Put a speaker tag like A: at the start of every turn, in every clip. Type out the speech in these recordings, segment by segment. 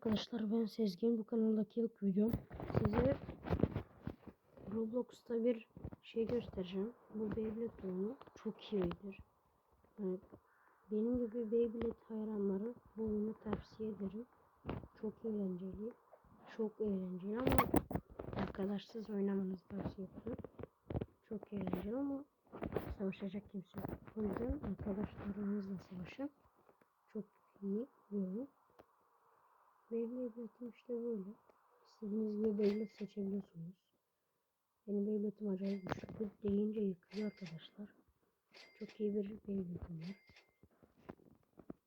A: arkadaşlar ben Sezgin bu kanaldaki ilk videom. Size Roblox'ta bir şey göstereceğim. Bu Beyblade oyunu çok iyidir. Benim gibi Beyblade hayranları bu oyunu tavsiye ederim. Çok eğlenceli. Çok eğlenceli ama arkadaşsız oynamanızı tavsiye ederim. Çok eğlenceli ama savaşacak kimse yok. O yüzden arkadaşlarınızla savaşın. Çok iyi bir oyun. Beyblade'im işte böyle. İstediğiniz gibi Beyblade seçebiliyorsunuz. Benim Beyblade'im acayip güçlü. Deyince yıkılıyor arkadaşlar. Çok iyi bir Beyblade'im var.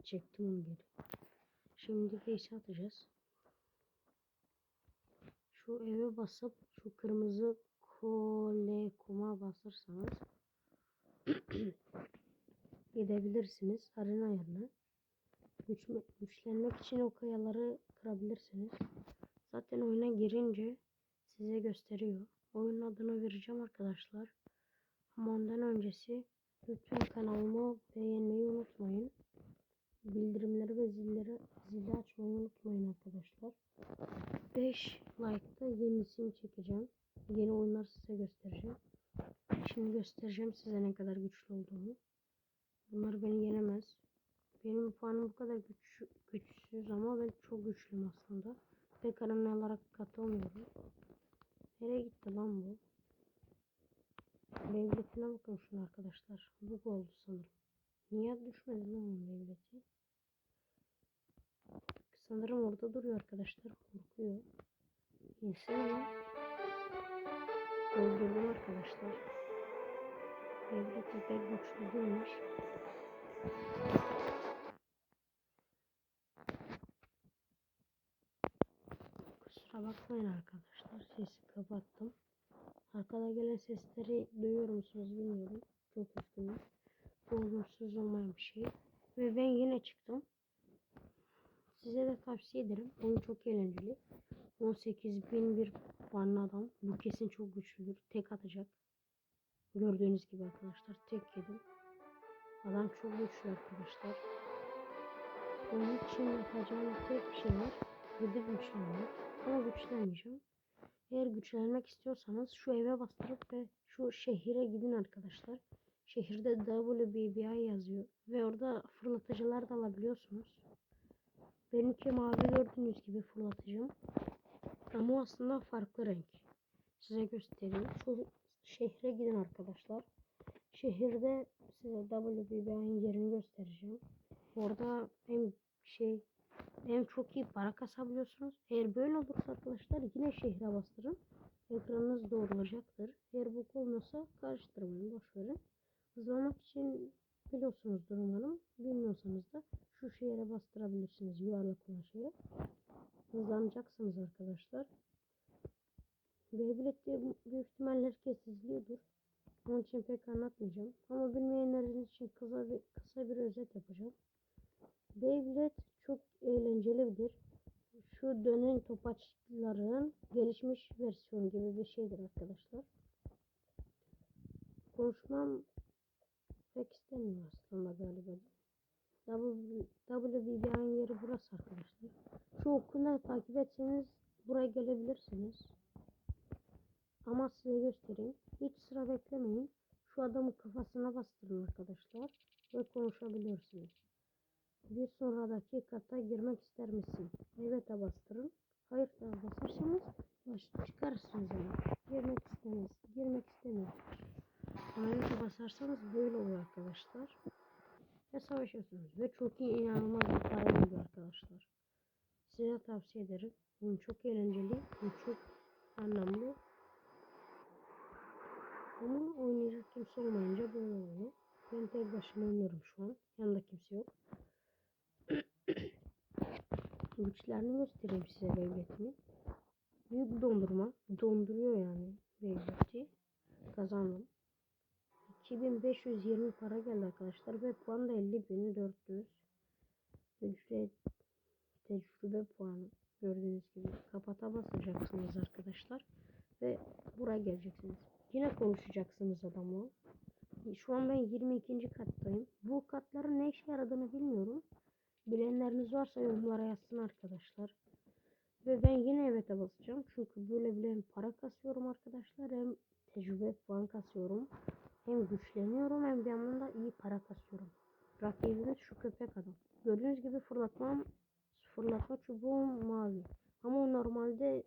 A: Çektim onu geri. Şimdi face atacağız. Şu eve basıp şu kırmızı kole kuma basırsanız gidebilirsiniz arena yerine. Güç, güçlenmek için o kayaları kırabilirsiniz. Zaten oyuna girince size gösteriyor. Oyunun adını vereceğim arkadaşlar. Ama ondan öncesi lütfen kanalımı beğenmeyi unutmayın. Bildirimleri ve zilleri, zili açmayı unutmayın arkadaşlar. 5 like'da yenisini çekeceğim. Yeni oyunlar size göstereceğim. Şimdi göstereceğim size ne kadar güçlü olduğumu. Bunlar beni yenemez. Benim puanım bu kadar güç, güçsüz ama ben çok güçlüyüm aslında. Pek aranmalara katılmıyorum. Nereye gitti lan bu? Beyblade'ine bakın şunu arkadaşlar. Bu oldu sanırım. Niye düşmedi lan onun Beyblade'i? Sanırım orada duruyor arkadaşlar. Korkuyor. İnsan lan. Öldürdüm arkadaşlar. Beyblade'i pek güçlü değilmiş. Kusura arkadaşlar. Sesi kapattım. Arkada gelen sesleri duyuyor musunuz bilmiyorum. Çok üzgünüm. Bu olumsuz olmayan bir şey. Ve ben yine çıktım. Size de tavsiye ederim. Oyun çok eğlenceli. 18.000 bir puanlı adam. Bu kesin çok güçlüdür. Tek atacak. Gördüğünüz gibi arkadaşlar. Tek yedim. Adam çok güçlü arkadaşlar. Onun için yapacağım tek bir şey var. Bir de Ama güçlenmeyeceğim. Eğer güçlenmek istiyorsanız şu eve bastırıp ve şu şehire gidin arkadaşlar. Şehirde WBBI yazıyor. Ve orada fırlatıcılar da alabiliyorsunuz. Benimki mavi gördüğünüz gibi fırlatıcım. Ama aslında farklı renk. Size göstereyim. Şu şehre gidin arkadaşlar. Şehirde size WBBI'nin yerini göstereceğim. Orada hem şey hem çok iyi para kasabiliyorsunuz. Eğer böyle olursa arkadaşlar yine şehre bastırın. Ekranınız doğrulacaktır. Eğer bu olmuyorsa karıştırmayın. Boş verin. Hızlamak için biliyorsunuzdur umarım. Bilmiyorsanız da şu şehre bastırabilirsiniz. Yuvarlak olan şehre. Hızlanacaksınız arkadaşlar. Beyblade'de büyük ihtimalle herkes izliyordur. Onun için pek anlatmayacağım. Ama bilmeyenleriniz için kısa bir, kısa bir özet yapacağım. Beyblade çok eğlencelidir. Şu dönen topaçların gelişmiş versiyonu gibi bir şeydir arkadaşlar. Konuşmam pek istemiyorum aslında galiba. WBB'nin yeri burası arkadaşlar. Şu okunu takip etseniz buraya gelebilirsiniz. Ama size göstereyim. Hiç sıra beklemeyin. Şu adamın kafasına bastırın arkadaşlar. Ve konuşabilirsiniz. Bir sonradaki kata girmek ister misin? Evet'e bastırın. Hayır da basarsanız baş çıkarsınız onu. Girmek istemez. Girmek istemiyor. Evet'e basarsanız böyle oluyor arkadaşlar. Ve savaşıyorsunuz. Ve çok iyi inanılmaz bir para oluyor arkadaşlar. Size tavsiye ederim. Oyun çok eğlenceli. Oyun çok anlamlı. Ama oynayacak kimse olmayınca böyle oluyor. Ben tek başıma oynuyorum şu an. Yanında kimse yok. Güçlerini göstereyim size Beyblade'imin. Büyük dondurma. Donduruyor yani Beyblade'i. Kazandım. 2520 para geldi arkadaşlar ve puan da 50.400. Ücret tecrübe puanı gördüğünüz gibi kapata basacaksınız arkadaşlar ve buraya geleceksiniz. Yine konuşacaksınız adamla. Şu an ben 22. kattayım. Bu katların ne işe yaradığını bilmiyorum. Bilenleriniz varsa yorumlara yazsın arkadaşlar. yine evet'e basacağım. Çünkü böyle bile hem para kasıyorum arkadaşlar hem tecrübe puan kasıyorum. Hem güçleniyorum hem bir yandan da iyi para kasıyorum. Rakibimiz şu köpek adam. Gördüğünüz gibi fırlatmam fırlatma çubuğum mavi. Ama o normalde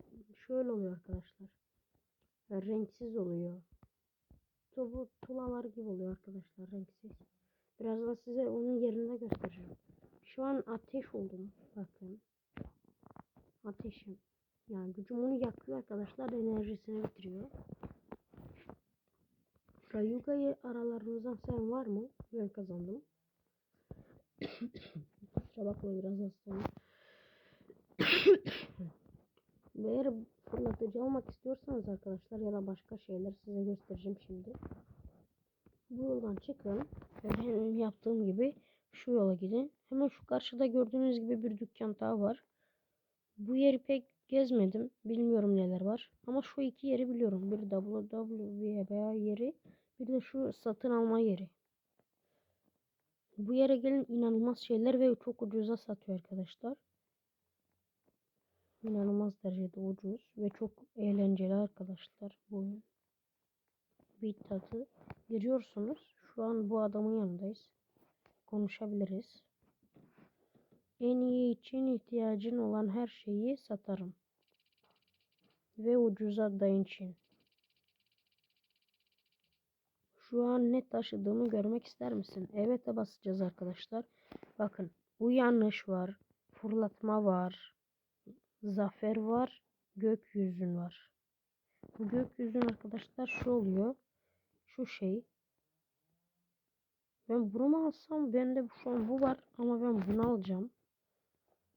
A: şöyle oluyor arkadaşlar. Renksiz oluyor. Topu tulalar gibi oluyor arkadaşlar renksiz. Birazdan size onun yerinde göstereceğim. Şu an ateş oldum. Bakın. Ateşim. Yani gücüm onu yakıyor arkadaşlar. Enerjisini bitiriyor. Rayuga'yı aralarınızdan sen var mı? Ben kazandım. Kusura bakma biraz hastayım. Eğer fırlatıcı almak istiyorsanız arkadaşlar ya da başka şeyler size göstereceğim şimdi. Bu yoldan çıkın. Benim yaptığım gibi şu yola gidin. Hemen şu karşıda gördüğünüz gibi bir dükkan daha var. Bu yeri pek gezmedim. Bilmiyorum neler var. Ama şu iki yeri biliyorum. Bir WWBA yeri. Bir de şu satın alma yeri. Bu yere gelin inanılmaz şeyler ve çok ucuza satıyor arkadaşlar. İnanılmaz derecede ucuz ve çok eğlenceli arkadaşlar bu oyun. Bir tadı. Giriyorsunuz. Şu an bu adamın yanındayız. Konuşabiliriz. En iyi için ihtiyacın olan her şeyi satarım. Ve ucuza da için. Şu an ne taşıdığımı görmek ister misin? Evet'e basacağız arkadaşlar. Bakın uyanış var. Fırlatma var. Zafer var. Gökyüzün var. Bu gökyüzün arkadaşlar şu oluyor. Şu şey. Ben bunu mu alsam? Bende şu an bu var ama ben bunu alacağım.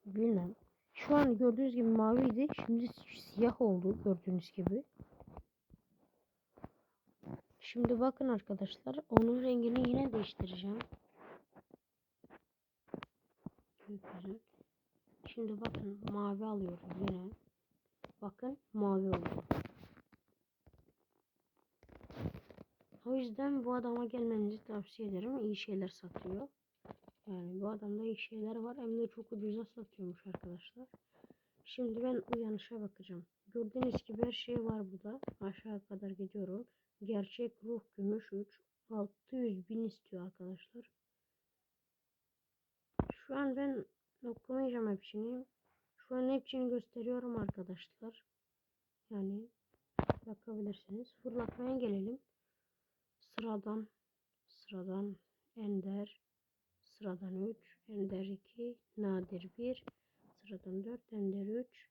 A: Bilmem. Şu an gördüğünüz gibi maviydi. Şimdi siyah oldu gördüğünüz gibi. Şimdi bakın arkadaşlar. Onun rengini yine değiştireceğim. Şimdi bakın mavi alıyorum yine. Bakın mavi oldu. O yüzden bu adama gelmenizi tavsiye ederim. İyi şeyler satıyor. Yani bu adamda iyi şeyler var. Hem de çok ucuza satıyormuş arkadaşlar. Şimdi ben uyanışa bakacağım. Gördüğünüz gibi her şey var burada. Aşağı kadar gidiyorum. Gerçek ruh gümüş 3. 600 bin istiyor arkadaşlar. Şu an ben okumayacağım hepsini. Şu an hepsini gösteriyorum arkadaşlar. Yani bakabilirsiniz. Fırlatmaya gelelim. Sıradan sıradan ender sıradan 3 ender 2 nadir 1 sıradan 4 ender 3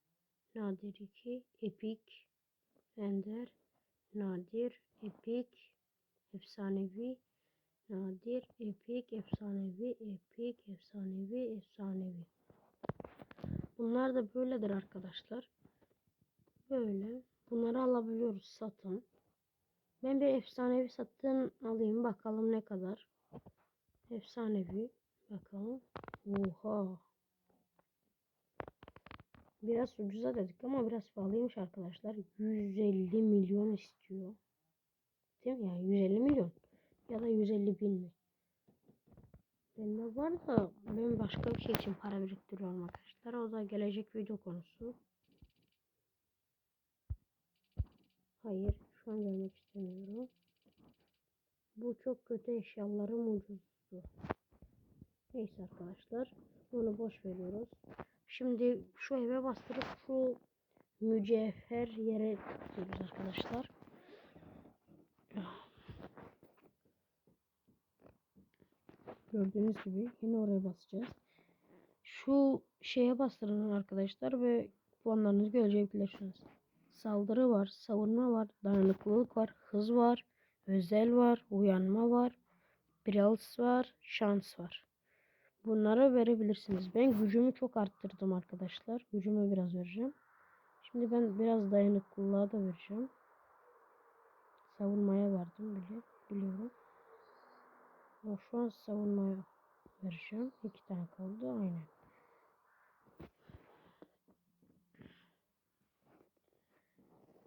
A: nadir 2 epik ender nadir epik efsanevi nadir epik efsanevi epik efsanevi efsanevi. Bunlar da böyledir arkadaşlar. Böyle. Bunları alabiliyoruz satın ben bir efsanevi satın alayım bakalım ne kadar. Efsanevi bakalım. Oha. Biraz ucuza dedik ama biraz pahalıymış arkadaşlar. 150 milyon istiyor. Değil mi? Yani 150 milyon. Ya da 150 bin mi? Bende var da ben başka bir şey için para biriktiriyorum arkadaşlar. O da gelecek video konusu. Hayır. Şu an görmek istemiyorum. Bu çok kötü eşyalarım ucuzdu. Neyse arkadaşlar. Bunu boş veriyoruz. Şimdi şu eve bastırıp şu mücevher yere gidiyoruz arkadaşlar. Gördüğünüz gibi yine oraya basacağız. Şu şeye bastırın arkadaşlar ve puanlarınızı görebilirsiniz. Saldırı var, savunma var, dayanıklılık var, hız var, özel var, uyanma var, Brills var, şans var. Bunları verebilirsiniz. Ben gücümü çok arttırdım arkadaşlar. Gücümü biraz vereceğim. Şimdi ben biraz dayanıklılığa da vereceğim. Savunmaya verdim bile. Biliyorum. Ama şu an savunmaya vereceğim. İki tane kaldı. Aynen.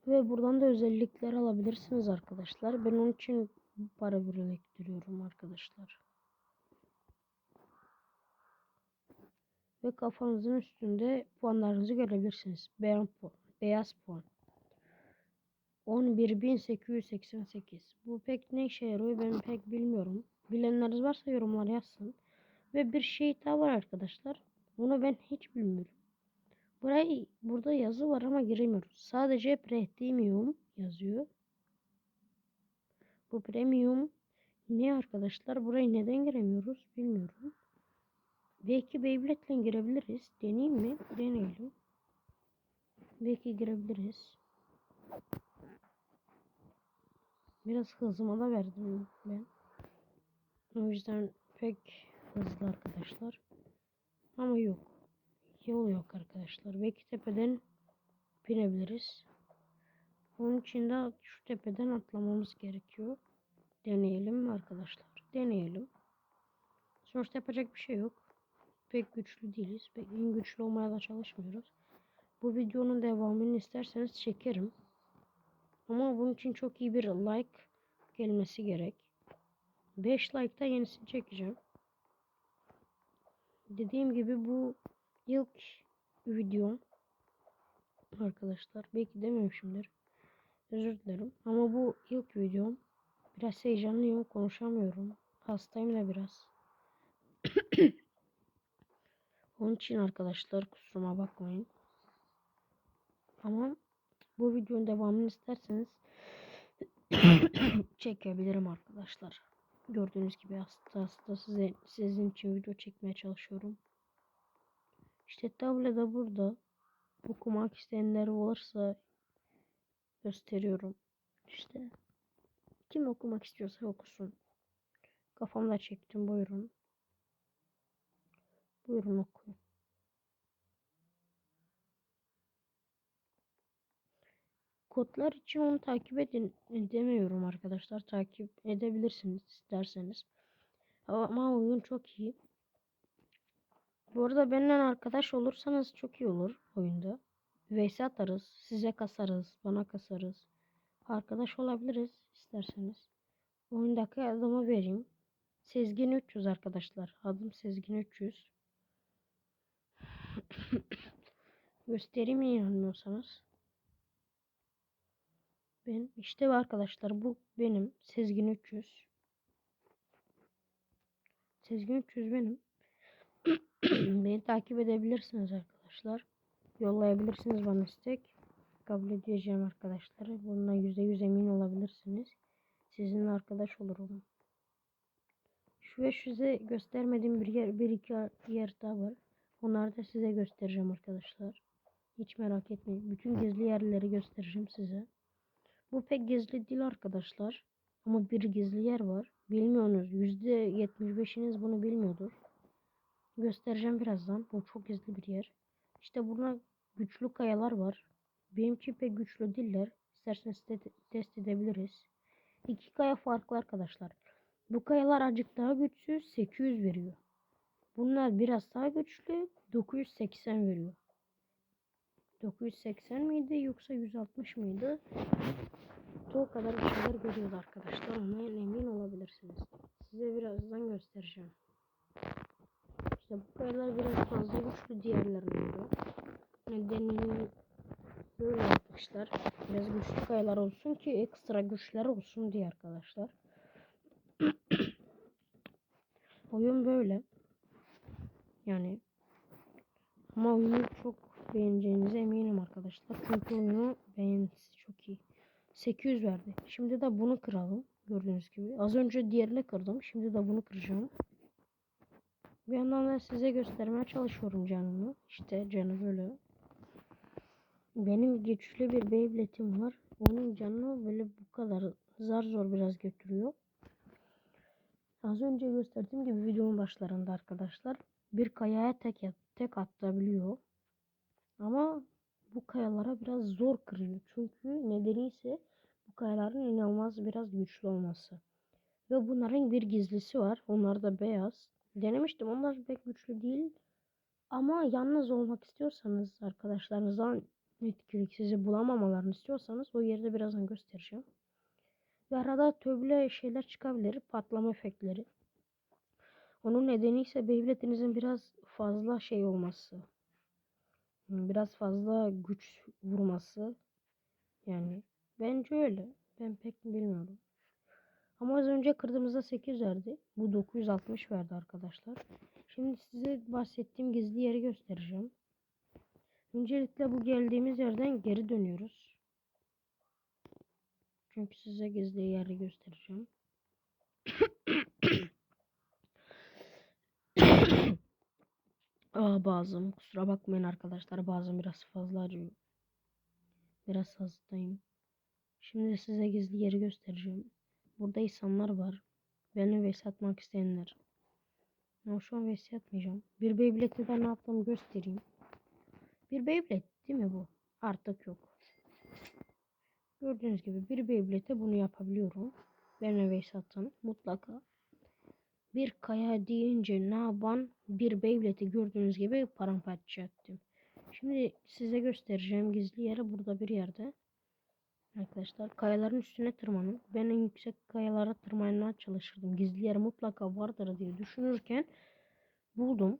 A: Ve buradan da özellikler alabilirsiniz arkadaşlar. Ben onun için para biriktiriyorum arkadaşlar. Ve kafanızın üstünde puanlarınızı görebilirsiniz. Beyaz puan. Beyaz puan. 11.888. Bu pek ne işe yarıyor ben pek bilmiyorum. Bilenleriniz varsa yorumlara yazsın. Ve bir şey daha var arkadaşlar. Bunu ben hiç bilmiyorum. Burayı, burada yazı var ama giremiyoruz. Sadece premium yazıyor. Bu premium ne arkadaşlar? Burayı neden giremiyoruz bilmiyorum. Belki Beyblade'le girebiliriz. Deneyeyim mi? Deneyelim. Belki girebiliriz. Biraz hızıma da verdim ben. O yüzden pek hızlı arkadaşlar. Ama yok. Yol yok arkadaşlar. Belki tepeden binebiliriz. Onun için de şu tepeden atlamamız gerekiyor. Deneyelim arkadaşlar. Deneyelim. Sonuçta yapacak bir şey yok. Pek güçlü değiliz. Pek en güçlü olmaya da çalışmıyoruz. Bu videonun devamını isterseniz çekerim. Ama bunun için çok iyi bir like gelmesi gerek. 5 like'ta yenisini çekeceğim. Dediğim gibi bu ilk videom arkadaşlar. Belki dememişimdir. Özür dilerim. Ama bu ilk videom. Biraz heyecanlıyım. Konuşamıyorum. Hastayım da biraz. Onun için arkadaşlar kusuruma bakmayın. Ama bu videonun devamını isterseniz çekebilirim arkadaşlar. Gördüğünüz gibi hasta hasta size, sizin için video çekmeye çalışıyorum. İşte tablo da burada. Okumak isteyenler olursa gösteriyorum. İşte kim okumak istiyorsa okusun. Kafamda çektim buyurun. Buyurun okuyun. Kodlar için onu takip edin demiyorum arkadaşlar. Takip edebilirsiniz isterseniz. Ama oyun çok iyi. Bu arada benimle arkadaş olursanız çok iyi olur oyunda. VS atarız. Size kasarız. Bana kasarız. Arkadaş olabiliriz isterseniz. Oyundaki adımı vereyim. Sezgin 300 arkadaşlar. Adım Sezgin 300. Göstereyim inanmıyorsanız. Ben işte arkadaşlar bu benim Sezgin 300. Sezgin 300 benim. Beni takip edebilirsiniz arkadaşlar. Yollayabilirsiniz bana istek. Kabul edeceğim arkadaşlar. Bundan %100 emin olabilirsiniz. Sizinle arkadaş olurum. Şu ve size göstermediğim bir yer, bir iki yer daha var. Onları da size göstereceğim arkadaşlar. Hiç merak etmeyin. Bütün gizli yerleri göstereceğim size. Bu pek gizli değil arkadaşlar. Ama bir gizli yer var. Bilmiyorsunuz. %75'iniz bunu bilmiyordur. Göstereceğim birazdan. Bu çok gizli bir yer. İşte burada güçlü kayalar var. Benimki pek güçlü değiller. İsterseniz test edebiliriz. İki kaya farklı arkadaşlar. Bu kayalar azıcık daha güçsüz 800 veriyor. Bunlar biraz daha güçlü 980 veriyor. 980 miydi yoksa 160 mıydı? O kadar bir şeyler görüyordu arkadaşlar. Ona emin olabilirsiniz. Size birazdan göstereceğim. İşte bu kayalar biraz fazla güçlü diğerlerine göre. Nedenini böyle yapmışlar. Biraz güçlü kayalar olsun ki ekstra güçler olsun diye arkadaşlar. Oyun böyle. Yani ama oyunu çok beğeneceğinize eminim arkadaşlar. Çünkü oyunu beğenisi çok iyi. 800 verdi. Şimdi de bunu kıralım. Gördüğünüz gibi. Az önce diğerini kırdım. Şimdi de bunu kıracağım. Bir yandan da size göstermeye çalışıyorum canını. İşte canı böyle. Benim güçlü bir Beyblade'im var. Onun canını böyle bu kadar zar zor biraz götürüyor. Az önce gösterdiğim gibi videonun başlarında arkadaşlar bir kayaya tek tek atabiliyor. Ama bu kayalara biraz zor kırıyor. Çünkü nedeni ise bu kayaların inanılmaz biraz güçlü olması. Ve bunların bir gizlisi var. Onlar da beyaz. Denemiştim. Onlar pek güçlü değil. Ama yalnız olmak istiyorsanız arkadaşlarınızdan etkilik sizi bulamamalarını istiyorsanız o yerde birazdan göstereceğim. Ve arada töble şeyler çıkabilir. Patlama efektleri. Onun nedeni ise Beyblade'inizin biraz fazla şey olması. Biraz fazla güç vurması. Yani bence öyle. Ben pek bilmiyorum. Ama az önce kırdığımızda 8 verdi. Bu 960 verdi arkadaşlar. Şimdi size bahsettiğim gizli yeri göstereceğim. Öncelikle bu geldiğimiz yerden geri dönüyoruz. Çünkü size gizli yeri göstereceğim. Aa bazım kusura bakmayın arkadaşlar bazım biraz fazla acıyor. Biraz hastayım. Şimdi size gizli yeri göstereceğim. Burada insanlar var. Beni vs atmak isteyenler. Ama şu an vs atmayacağım. Bir Beyblade'de ben ne yaptığımı göstereyim. Bir Beyblade değil mi bu? Artık yok. Gördüğünüz gibi bir Beyblade'de bunu yapabiliyorum. Ben vs atın mutlaka. Bir kaya deyince ne yapan bir Beyblade'i gördüğünüz gibi paramparça ettim. Şimdi size göstereceğim gizli yeri burada bir yerde. Arkadaşlar kayaların üstüne tırmanın. Ben en yüksek kayalara tırmanmaya çalışırdım. Gizli yer mutlaka vardır diye düşünürken buldum.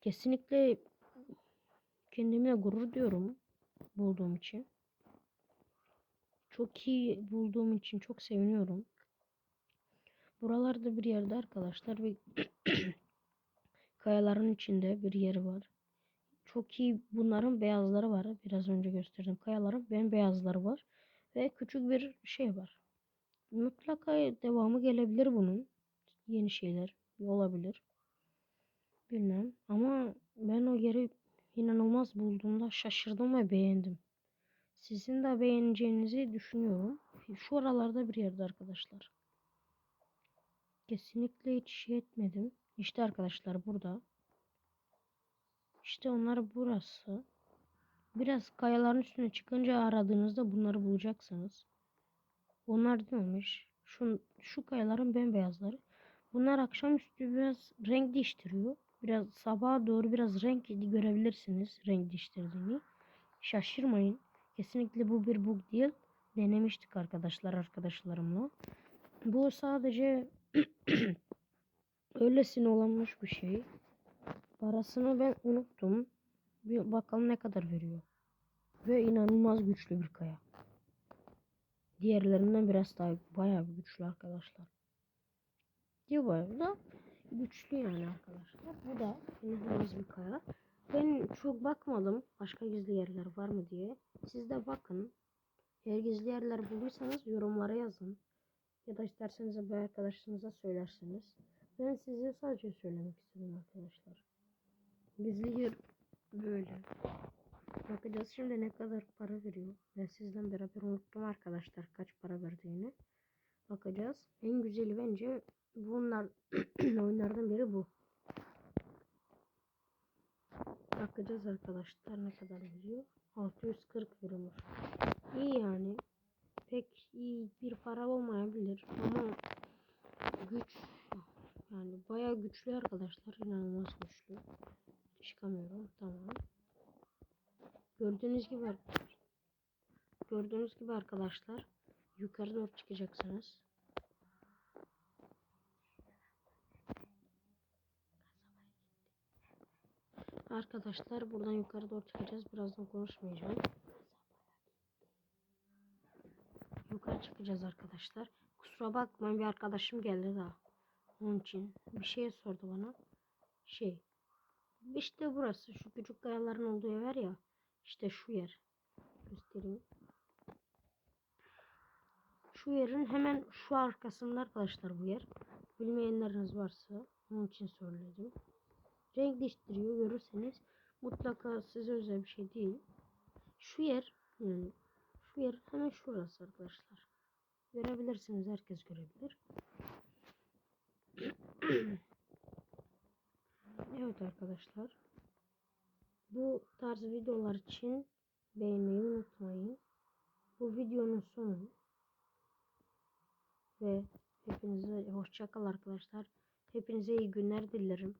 A: Kesinlikle kendime gurur diyorum bulduğum için. Çok iyi bulduğum için çok seviniyorum. Buralarda bir yerde arkadaşlar ve kayaların içinde bir yeri var. Çok iyi bunların beyazları var. Biraz önce gösterdim. Kayaların bembeyazları var. Ve küçük bir şey var. Mutlaka devamı gelebilir bunun. Yeni şeyler olabilir. Bilmem. Ama ben o yeri inanılmaz bulduğumda şaşırdım ve beğendim. Sizin de beğeneceğinizi düşünüyorum. Şu aralarda bir yerde arkadaşlar. Kesinlikle hiç şey etmedim. İşte arkadaşlar burada. İşte onlar burası. Biraz kayaların üstüne çıkınca aradığınızda bunları bulacaksınız. Onlar değilmiş. Şu, şu kayaların bembeyazları. Bunlar akşamüstü biraz renk değiştiriyor. Biraz sabaha doğru biraz renk görebilirsiniz renk değiştirdiğini. Şaşırmayın. Kesinlikle bu bir bug değil. Denemiştik arkadaşlar arkadaşlarımla. Bu sadece öylesine olanmış bir şey. Parasını ben unuttum. Bir bakalım ne kadar veriyor. Ve inanılmaz güçlü bir kaya. Diğerlerinden biraz daha bayağı güçlü arkadaşlar. Diyor bayağı da güçlü yani arkadaşlar. Bu da inanılmaz bir kaya. Ben çok bakmadım başka gizli yerler var mı diye. Siz de bakın. Eğer gizli yerler bulursanız yorumlara yazın. Ya da isterseniz bir arkadaşınıza söylersiniz. Ben size sadece söylemek istedim arkadaşlar. Gizli yer böyle. Bakacağız şimdi ne kadar para veriyor. Ben sizden beraber unuttum arkadaşlar kaç para verdiğini. Bakacağız. En güzeli bence bunlar oyunlardan biri bu. Bakacağız arkadaşlar ne kadar veriyor. 640 veriyor. İyi yani. Pek iyi bir para olmayabilir ama güç yani bayağı güçlü arkadaşlar. inanılmaz güçlü. Çıkamıyorum. Tamam. Gördüğünüz gibi gördüğünüz gibi arkadaşlar yukarı doğru çıkacaksınız. Arkadaşlar buradan yukarı doğru çıkacağız. Birazdan konuşmayacağım. Yukarı çıkacağız arkadaşlar. Kusura bakmayın bir arkadaşım geldi daha. Onun için bir şey sordu bana. Şey. İşte burası. Şu küçük kayaların olduğu yer ya. İşte şu yer. Göstereyim. Şu yerin hemen şu arkasında arkadaşlar bu yer. Bilmeyenleriniz varsa onun için söyledim. Renk değiştiriyor görürseniz mutlaka size özel bir şey değil. Şu yer yani şu yer hemen şurası arkadaşlar. Görebilirsiniz herkes görebilir. evet arkadaşlar. Bu tarz videolar için beğenmeyi unutmayın. Bu videonun sonu. Ve hepinize hoşçakal arkadaşlar. Hepinize iyi günler dilerim.